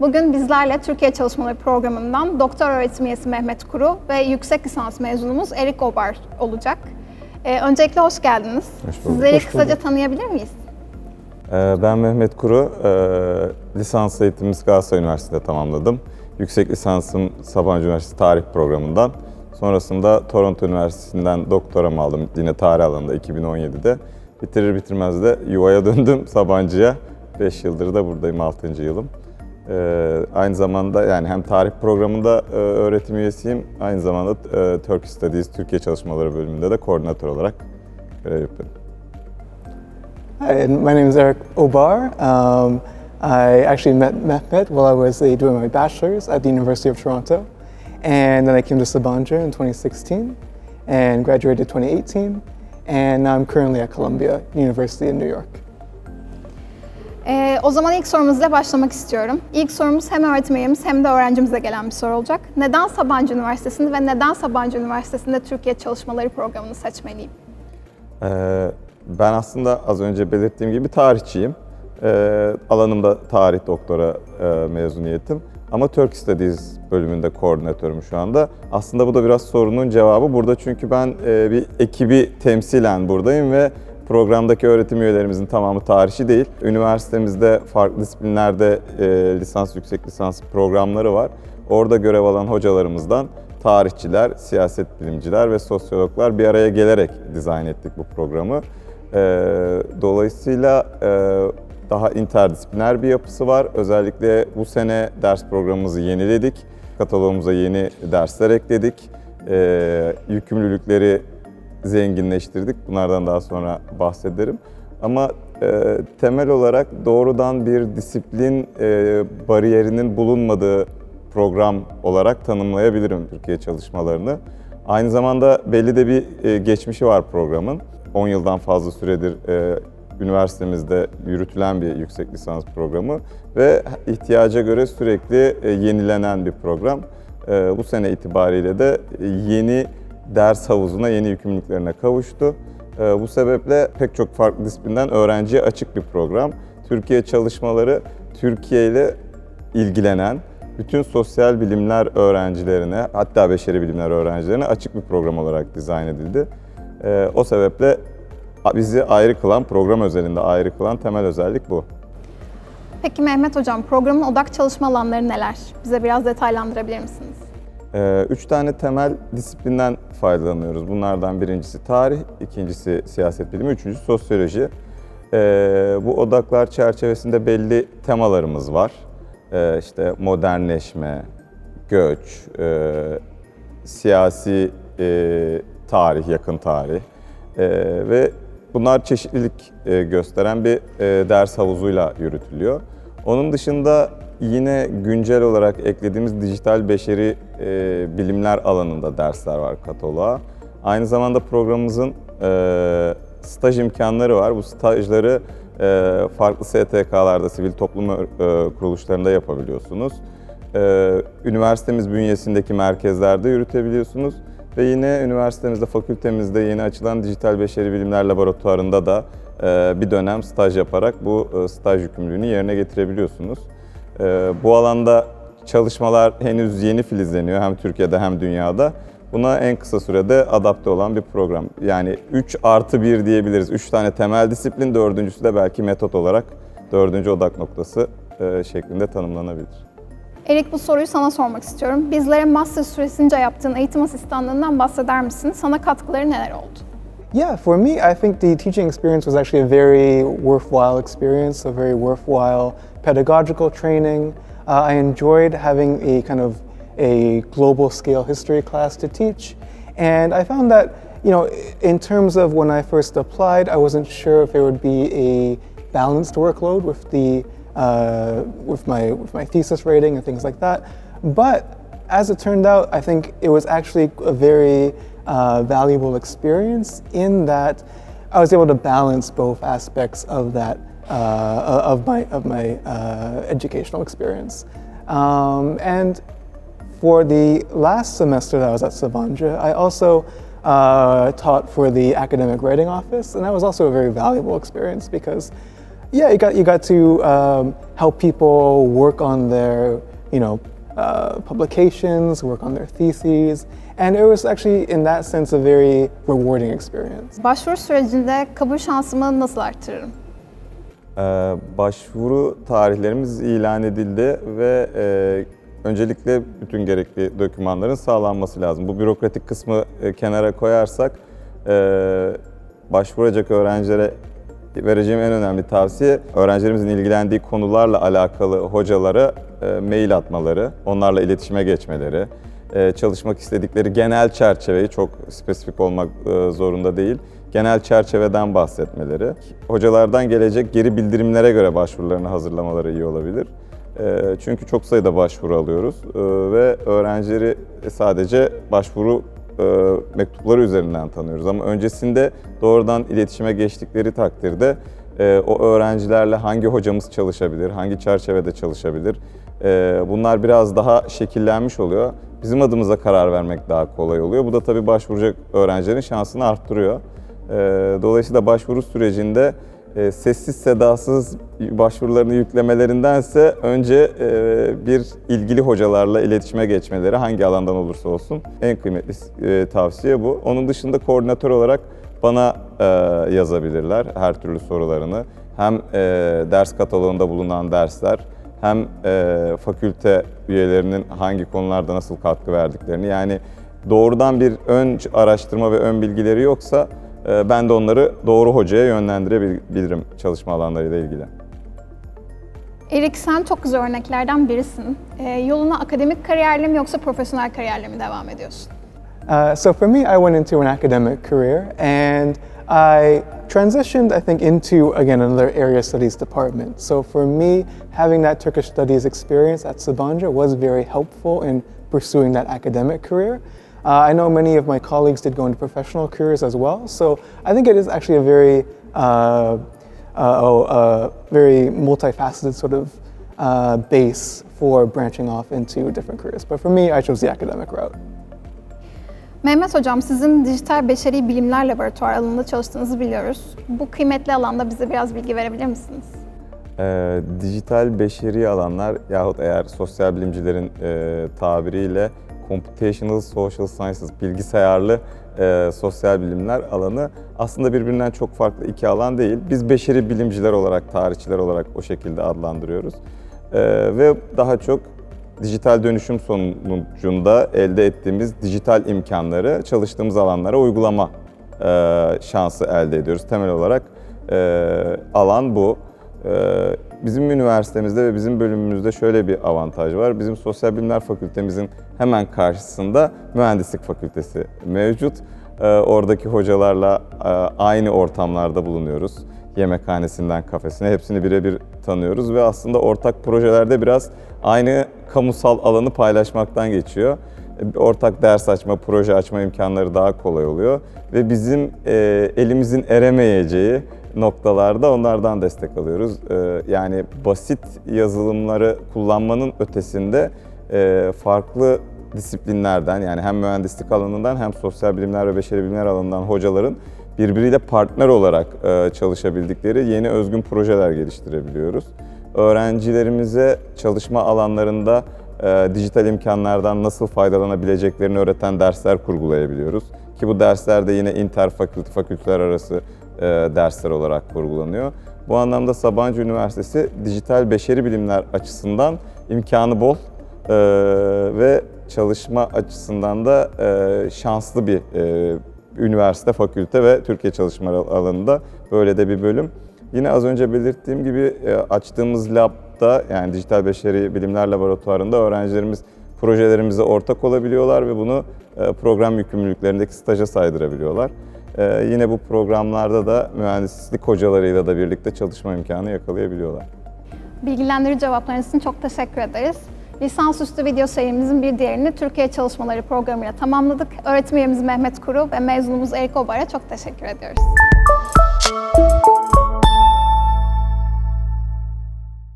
Bugün bizlerle Türkiye Çalışmaları Programı'ndan doktor öğretim üyesi Mehmet Kuru ve yüksek lisans mezunumuz Erik Obar olacak. Ee, öncelikle hoş geldiniz. Hoş bulduk. Sizleri Hoş kısaca bulduk. tanıyabilir miyiz? Ee, Ben Mehmet Kuru, Ee, lisans eğitimimi Galatasaray Üniversitesi'nde tamamladım. Yüksek lisansım Sabancı Üniversitesi Tarih Programı'ndan. Sonrasında Toronto Üniversitesi'nden doktoramı aldım yine tarih alanında 2017'de. Bitirir bitirmez de yuvaya döndüm Sabancı'ya. 5 yıldır da buradayım, 6. yılım. Ee, aynı zamanda yani hem tarih programında e, öğretim üyesiyim, aynı zamanda e, Turkish Studies Türkiye Çalışmaları bölümünde de koordinatör olarak görev yapıyorum. Hi, my name is Eric Obar. Um, I actually met Mehmet while I was uh, doing my bachelor's at the University of Toronto. And then I came to Sabancı in 2016 and graduated 2018. And I'm currently at Columbia University in New York. Ee, o zaman ilk sorumuzla başlamak istiyorum. İlk sorumuz hem öğretim üyemiz hem de öğrencimize gelen bir soru olacak. Neden Sabancı Üniversitesi'ni ve neden Sabancı Üniversitesi'nde Türkiye Çalışmaları Programı'nı seçmeliyim? Ee, Ben aslında az önce belirttiğim gibi tarihçiyim. Ee, Alanımda tarih doktora e, mezuniyetim. Ama Turk Studies bölümünde koordinatörüm şu anda. Aslında bu da biraz sorunun cevabı. Burada çünkü ben e, bir ekibi temsilen buradayım ve programdaki öğretim üyelerimizin tamamı tarihçi değil. Üniversitemizde farklı disiplinlerde e, lisans, yüksek lisans programları var. Orada görev alan hocalarımızdan tarihçiler, siyaset bilimciler ve sosyologlar bir araya gelerek dizayn ettik bu programı. Ee, dolayısıyla e, daha interdisipliner bir yapısı var. Özellikle bu sene ders programımızı yeniledik. Katalogumuza yeni dersler ekledik. Ee, yükümlülükleri zenginleştirdik. Bunlardan daha sonra bahsederim. Ama e, temel olarak doğrudan bir disiplin e, bariyerinin bulunmadığı program olarak tanımlayabilirim Türkiye çalışmalarını. Aynı zamanda belli de bir e, geçmişi var programın. 10 yıldan fazla süredir e, üniversitemizde yürütülen bir yüksek lisans programı ve ihtiyaca göre sürekli e, yenilenen bir program. E, bu sene itibariyle de yeni ders havuzuna, yeni yükümlülüklerine kavuştu. E, bu sebeple pek çok farklı disiplinden öğrenciye açık bir program. Türkiye çalışmaları Türkiye ile ilgilenen bütün sosyal bilimler öğrencilerine hatta beşeri bilimler öğrencilerine açık bir program olarak dizayn edildi. Ee, o sebeple bizi ayrı kılan, program özelinde ayrı kılan temel özellik bu. Peki Mehmet Hocam, programın odak çalışma alanları neler? Bize biraz detaylandırabilir misiniz? Ee, üç tane temel disiplinden faydalanıyoruz. Bunlardan birincisi tarih, ikincisi siyaset bilimi, üçüncüsü sosyoloji. Ee, bu odaklar çerçevesinde belli temalarımız var. Ee, işte modernleşme, göç, e, siyasi e, tarih, yakın tarih ve bunlar çeşitlilik e, gösteren bir ders havuzuyla yürütülüyor. Onun dışında yine güncel olarak eklediğimiz dijital beşeri e, bilimler alanında dersler var kataloğa. Aynı zamanda programımızın e, staj imkanları var. Bu stajları e, farklı STK'larda, sivil toplum e, kuruluşlarında yapabiliyorsunuz. E, üniversitemiz bünyesindeki merkezlerde yürütebiliyorsunuz. Ve yine üniversitemizde, fakültemizde yeni açılan Dijital Beşeri Bilimler Laboratuvarı'nda da e, bir dönem staj yaparak bu e, staj yükümlülüğünü yerine getirebiliyorsunuz. E, bu alanda çalışmalar henüz yeni filizleniyor hem Türkiye'de hem dünyada. Buna en kısa sürede adapte olan bir program. Yani 3 artı 1 diyebiliriz. 3 tane temel disiplin, dördüncüsü de belki metot olarak dördüncü odak noktası e, şeklinde tanımlanabilir. Erik bu soruyu sana sormak istiyorum. Bizlere master süresince yaptığın eğitim asistanlığından bahseder misin? Sana katkıları neler oldu? Yeah, for me, I think the teaching experience was actually a very worthwhile experience, a very worthwhile pedagogical training. Uh, I enjoyed having a kind of a global scale history class to teach. And I found that, you know, in terms of when I first applied, I wasn't sure if there would be a balanced workload with the uh, with my with my thesis writing and things like that. But as it turned out, I think it was actually a very uh, valuable experience in that I was able to balance both aspects of that uh, of my of my uh, educational experience. Um, and for the last semester that I was at Savanja, I also uh, taught for the academic writing office, and that was also a very valuable experience because Yeah, you got you got to um, help people work on their, you know, uh, publications, work on their theses, and it was actually in that sense a very rewarding experience. Başvuru sürecinde kabul şansımı nasıl arttırırım? Ee, başvuru tarihlerimiz ilan edildi ve e, öncelikle bütün gerekli dokümanların sağlanması lazım. Bu bürokratik kısmı e, kenara koyarsak e, başvuracak öğrencilere vereceğim en önemli tavsiye öğrencilerimizin ilgilendiği konularla alakalı hocalara e, mail atmaları, onlarla iletişime geçmeleri, çalışmak istedikleri genel çerçeveyi çok spesifik olmak e, zorunda değil. Genel çerçeveden bahsetmeleri. Hocalardan gelecek geri bildirimlere göre başvurularını hazırlamaları iyi olabilir. E, Çünkü çok sayıda başvuru alıyoruz e, ve öğrencileri sadece başvuru e, mektupları üzerinden tanıyoruz. Ama öncesinde doğrudan iletişime geçtikleri takdirde e, o öğrencilerle hangi hocamız çalışabilir, hangi çerçevede çalışabilir, e, bunlar biraz daha şekillenmiş oluyor. Bizim adımıza karar vermek daha kolay oluyor. Bu da tabii başvuracak öğrencilerin şansını arttırıyor. E, Dolayısıyla başvuru sürecinde e, sessiz sedasız başvurularını yüklemelerindense önce e, bir ilgili hocalarla iletişime geçmeleri hangi alandan olursa olsun en kıymetli e, tavsiye bu. Onun dışında koordinatör olarak bana yazabilirler her türlü sorularını. Hem ders kataloğunda bulunan dersler hem e, fakülte üyelerinin hangi konularda nasıl katkı verdiklerini yani doğrudan bir ön araştırma ve ön bilgileri yoksa e, ben de onları doğru hocaya yönlendirebilirim çalışma alanlarıyla ilgili. Erik sen çok güzel örneklerden birisin. Ee, yoluna akademik kariyerle mi yoksa profesyonel kariyerle mi devam ediyorsun? Uh, so for me, I went into an academic career and I transitioned, I think, into again another area studies department. So for me, having that Turkish studies experience at Sabancı was very helpful in pursuing that academic career. Uh, I know many of my colleagues did go into professional careers as well. So I think it is actually a very, uh, uh, oh, uh, very multifaceted sort of uh, base for branching off into different careers. But for me, I chose the academic route. Mehmet Hocam sizin dijital beşeri bilimler laboratuvar alanında çalıştığınızı biliyoruz. Bu kıymetli alanda bize biraz bilgi verebilir misiniz? Ee, dijital beşeri alanlar yahut eğer sosyal bilimcilerin e, tabiriyle computational social sciences, bilgisayarlı e, sosyal bilimler alanı aslında birbirinden çok farklı iki alan değil. Biz beşeri bilimciler olarak, tarihçiler olarak o şekilde adlandırıyoruz. E, ve daha çok dijital dönüşüm sonucunda elde ettiğimiz dijital imkanları çalıştığımız alanlara uygulama e, şansı elde ediyoruz. Temel olarak e, alan bu. E, bizim üniversitemizde ve bizim bölümümüzde şöyle bir avantaj var. Bizim sosyal bilimler fakültemizin hemen karşısında mühendislik fakültesi mevcut. E, oradaki hocalarla e, aynı ortamlarda bulunuyoruz. Yemekhanesinden kafesine hepsini birebir tanıyoruz ve aslında ortak projelerde biraz aynı kamusal alanı paylaşmaktan geçiyor. Ortak ders açma, proje açma imkanları daha kolay oluyor ve bizim e, elimizin eremeyeceği noktalarda onlardan destek alıyoruz. E, yani basit yazılımları kullanmanın ötesinde e, farklı disiplinlerden yani hem mühendislik alanından hem sosyal bilimler ve beşeri bilimler alanından hocaların birbiriyle partner olarak e, çalışabildikleri yeni özgün projeler geliştirebiliyoruz. Öğrencilerimize çalışma alanlarında e, dijital imkanlardan nasıl faydalanabileceklerini öğreten dersler kurgulayabiliyoruz. Ki bu dersler de yine interfakülte, fakülteler arası e, dersler olarak kurgulanıyor. Bu anlamda Sabancı Üniversitesi dijital beşeri bilimler açısından imkanı bol ve çalışma açısından da şanslı bir üniversite, fakülte ve Türkiye çalışma alanında böyle de bir bölüm. Yine az önce belirttiğim gibi e, açtığımız labda yani dijital beşeri bilimler laboratuvarında öğrencilerimiz projelerimize ortak olabiliyorlar ve bunu e, program yükümlülüklerindeki staja saydırabiliyorlar. E, Yine bu programlarda da mühendislik hocalarıyla da birlikte çalışma imkanı yakalayabiliyorlar. Bilgilendirici cevaplarınız için çok teşekkür ederiz. Lisansüstü video serimizin bir diğerini Türkiye Çalışmaları programıyla tamamladık. Öğretim üyemiz Mehmet Kuru ve mezunumuz Erik Obar'a çok teşekkür ediyoruz.